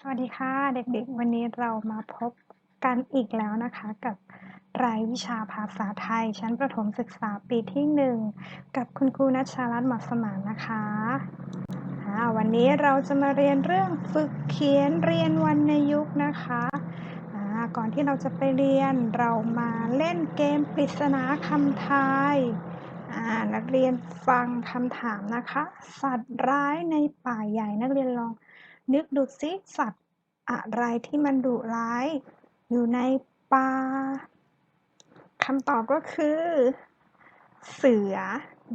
สวัสดีค่ะเด็กๆ วันนี้เรามาพบกันอีกแล้วนะคะกับรายวิชาภาษาไทย ชั้นประถมศึกษาปีที่ 1 กับคุณครูนัชชารัตน์หมอสมานนะคะวันนี้เราจะมาเรียนเรื่องฝึกเขียนเรียนวรรณยุกต์นะคะก่อนที่เราจะไปเรียนเรามาเล่นเกมปริศนาคำทายนักเรียนฟังคำถามนะคะ สัตว์ร้ายในป่าใหญ่นักเรียนลอง นึกดูสิสัตว์อะไรที่มันดุร้าย อยู่ในป่าคำตอบก็คือ เสือ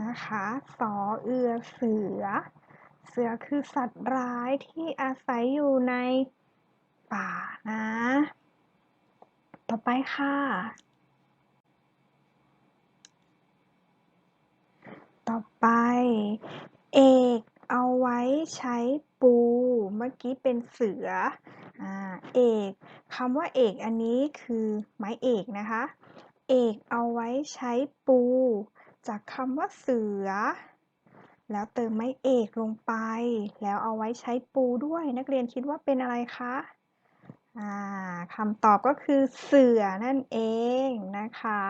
นะคะสอเอือเสือ เสือคือสัตว์ร้ายที่อาศัยอยู่ในป่านะ ต่อไปค่ะ ต่อไป เอกเอาไว้ใช้ เมื่อกี้เป็นเสืออเอกคำว่าเอกอันนี้คือไม้เอกนะคะ เอกเอาไว้ใช้ปู จากคำว่าเสือ แล้วเติมไม้เอกลงไป แล้วเอาไว้ใช้ปูด้วย นักเรียนคิดว่าเป็นอะไรคะคำตอบก็คือเสือนั่นเองนะคะ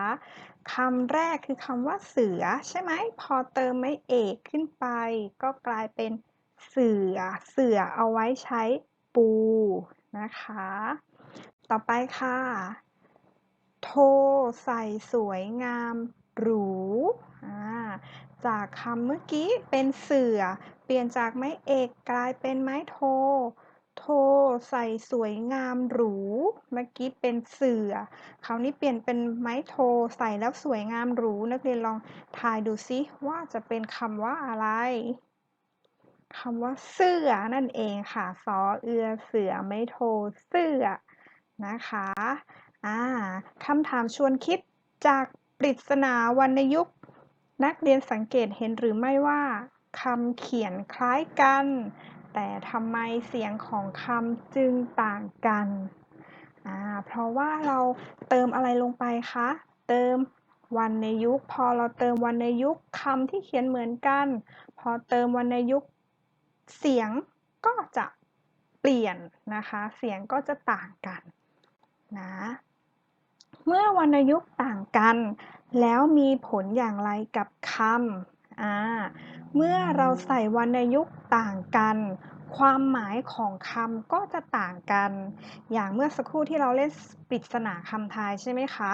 คำแรกคือคำว่าเสือใช่ไหมพอเติมไม้เอกขึ้นไป ก็กลายเป็น เสือ เสือเอาไว้ใช้ปูนะคะ ต่อไปค่ะ โทใส่สวยงามหรูจากคำเมื่อกี้เป็นเสือ เปลี่ยนจากไม้เอกกลายเป็นไม้โท โทใส่สวยงามหรู เมื่อกี้เป็นเสือ คราวนี้เปลี่ยนเป็นไม้โทใส่แล้วสวยงามหรู นักเรียนลองทายดูซิว่าจะเป็นคำว่าอะไร คำว่าเสื้อนั่นเองค่ะสอเอือเสือไม่โทเสื้อนะคะอ่าคำถามชวนคิดจากปริศนาวรรณยุกต์ นักเรียนสังเกตเห็นหรือไม่ว่าคำเขียนคล้ายกัน แต่ทำไมเสียงของคำจึงต่างกันอ่าเพราะว่าเราเติมอะไรลงไปคะ เติมวรรณยุกต์ พอเราเติมวรรณยุกต์คำที่เขียนเหมือนกัน พอเติมวรรณยุกต์ เสียงก็จะเปลี่ยนนะคะ เสียงก็จะต่างกันนะ เมื่อวรรณยุกต์ต่างกัน แล้วมีผลอย่างไรกับคำอ่าเมื่อเราใส่วรรณยุกต์ต่างกัน ความหมายของคำก็จะต่างกัน อย่างเมื่อสักครู่ที่เราเล่นปริศนาคำทายใช่ไหมคะ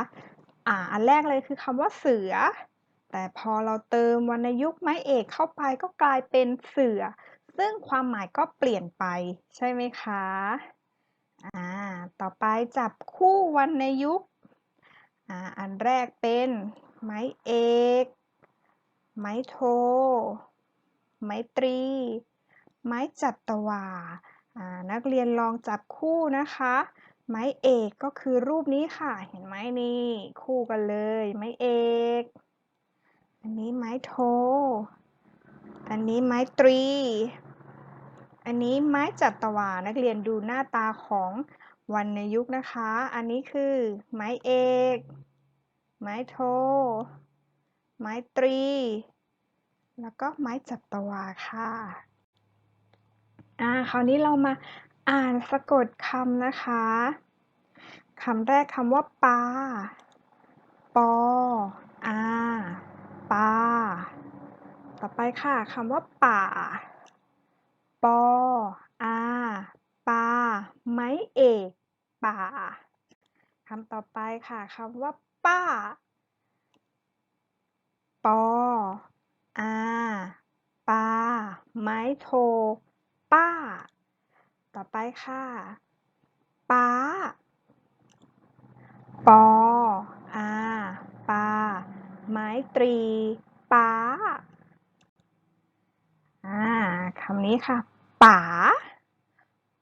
อ่าอันแรกเลยคือคำว่าเสือ แต่พอเราเติมวรรณยุกต์ไม้เอกเข้าไปก็กลายเป็นเสือ ซึ่งความหมายก็เปลี่ยนไปใช่ไหมคะอ่าต่อไปจับคู่วรรณยุกต์อ่าอันแรกเป็นไม้เอก ไม้โท ไม้ตรี ไม้จัตวาอ่านักเรียนลองจับคู่นะคะ ไม้เอกก็คือรูปนี้ค่ะ เห็นไหมนี่คู่กันเลย ไม้เอก อันนี้ไม้โท อันนี้ไม้ตรี อันนี้ไม้จัตวานักเรียนดูหน้าตาของวรรณยุกต์นะคะ อันนี้คือไม้เอก ไม้โท ไม้ตรี แล้วก็ไม้จัตวาค่ะ อ่า คราวนี้เรามาอ่านสะกดคำนะคะ คำแรกคำว่าปลาปอ อาปลาต่อไปค่ะคำว่าป่า ปออาปา ไม้เอกป่าคำต่อไปค่ะคำว่า ป้า ปออาปา ไม้โท ป้า ต่อไปค่ะป้า ปออาปา ไม้ตรี ป้า อ่า คำนี้ค่ะป๋า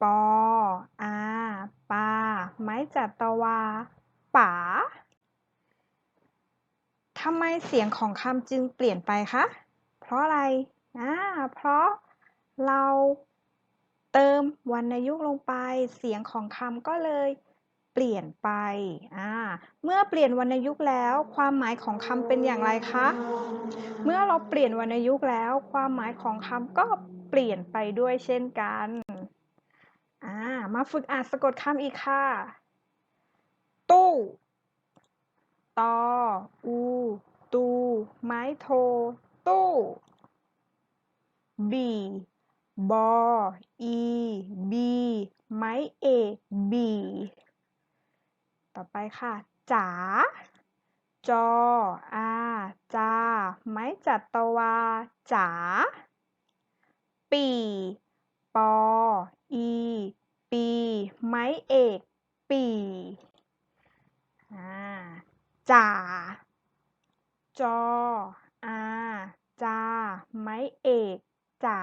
ปออาปาไม้จัตวาป๋าทำไมเสียงของคำจึงเปลี่ยนไปคะ เพราะอะไรอ่าเพราะเราเติมวรรณยุกต์ลงไป เสียงของคำก็เลยเปลี่ยนไปอ่าเมื่อเปลี่ยนวรรณยุกต์แล้ว ความหมายของคำเป็นอย่างไรคะ เมื่อเราเปลี่ยนวรรณยุกต์แล้ว ความหมายของคำก็ เปลี่ยนไปด้วยเช่นกันอ่ามาฝึกอ่านสะกดคำอีกค่ะ ตู้ตออู ตู ไม้โท ตู้ บีบออีบีไม้เอก บี ต่อไปค่ะจ๋าจออาจา ไม้จัตวาจ๋า ปี ปอ อี ปี ไม้เอก ปีอ่าจ่า จอ อา จา ไม้เอกจ่า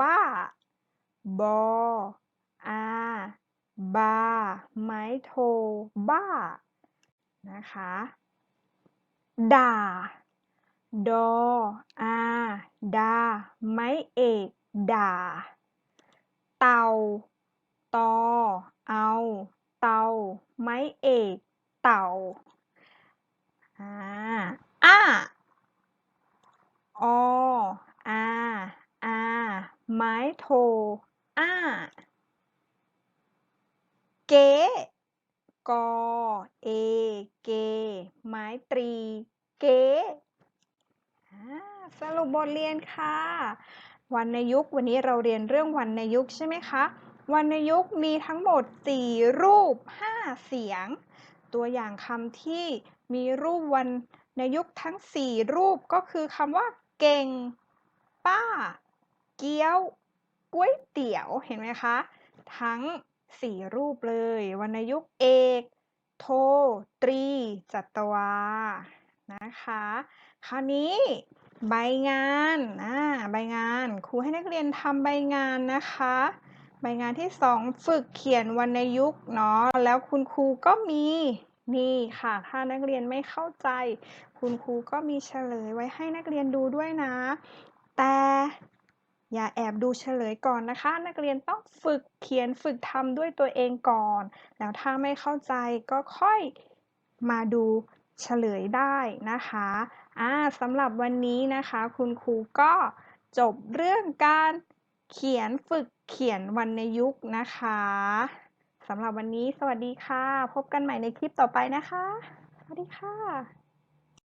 บ้า บอ อา บา ไม้โท บ้า นะคะ ด่า ดออาดา ไม้เอก ด่า เต่าตอ เอา เตา ไม้เอก เต่าอ่าอ้าออาอาไม้โท อ้า เกกอเอ เก ไม้ตรี เก สรุปบทเรียนค่ะ วรรณยุกต์วันนี้เราเรียนเรื่องวรรณยุกต์ใช่ไหมคะ วรรณยุกต์มีทั้งหมด 4 รูป 5 เสียง ตัวอย่างคำที่มีรูปวรรณยุกต์ทั้ง 4 รูปก็คือคำว่า เก่ง ป้า เกี๊ยวก๋วยเตี๋ยวเห็นไหมคะ ทั้ง 4 รูปเลย วรรณยุกต์เอก โท ตรี จัตวา นะคะ คราวนี้ใบงานอ่าใบงานครูให้นักเรียนทำใบงานนะคะ ใบงานที่2ฝึกเขียนวรรณยุกต์เนาะแล้วคุณครูก็มีนี่ค่ะ ถ้านักเรียนไม่เข้าใจ คุณครูก็มีเฉลยไว้ให้นักเรียนดูด้วยนะ แต่อย่าแอบดูเฉลยก่อนนะคะ นักเรียนต้องฝึกเขียนฝึกทำด้วยตัวเองก่อน แล้วถ้าไม่เข้าใจก็ค่อยมาดูเฉลยได้นะคะ อ่าสำหรับวันนี้นะคะ คุณครูก็จบเรื่องการเขียนฝึกเขียนวรรณยุกต์นะคะสำหรับวันนี้สวัสดีค่ะ พบกันใหม่ในคลิปต่อไปนะคะ สวัสดีค่ะ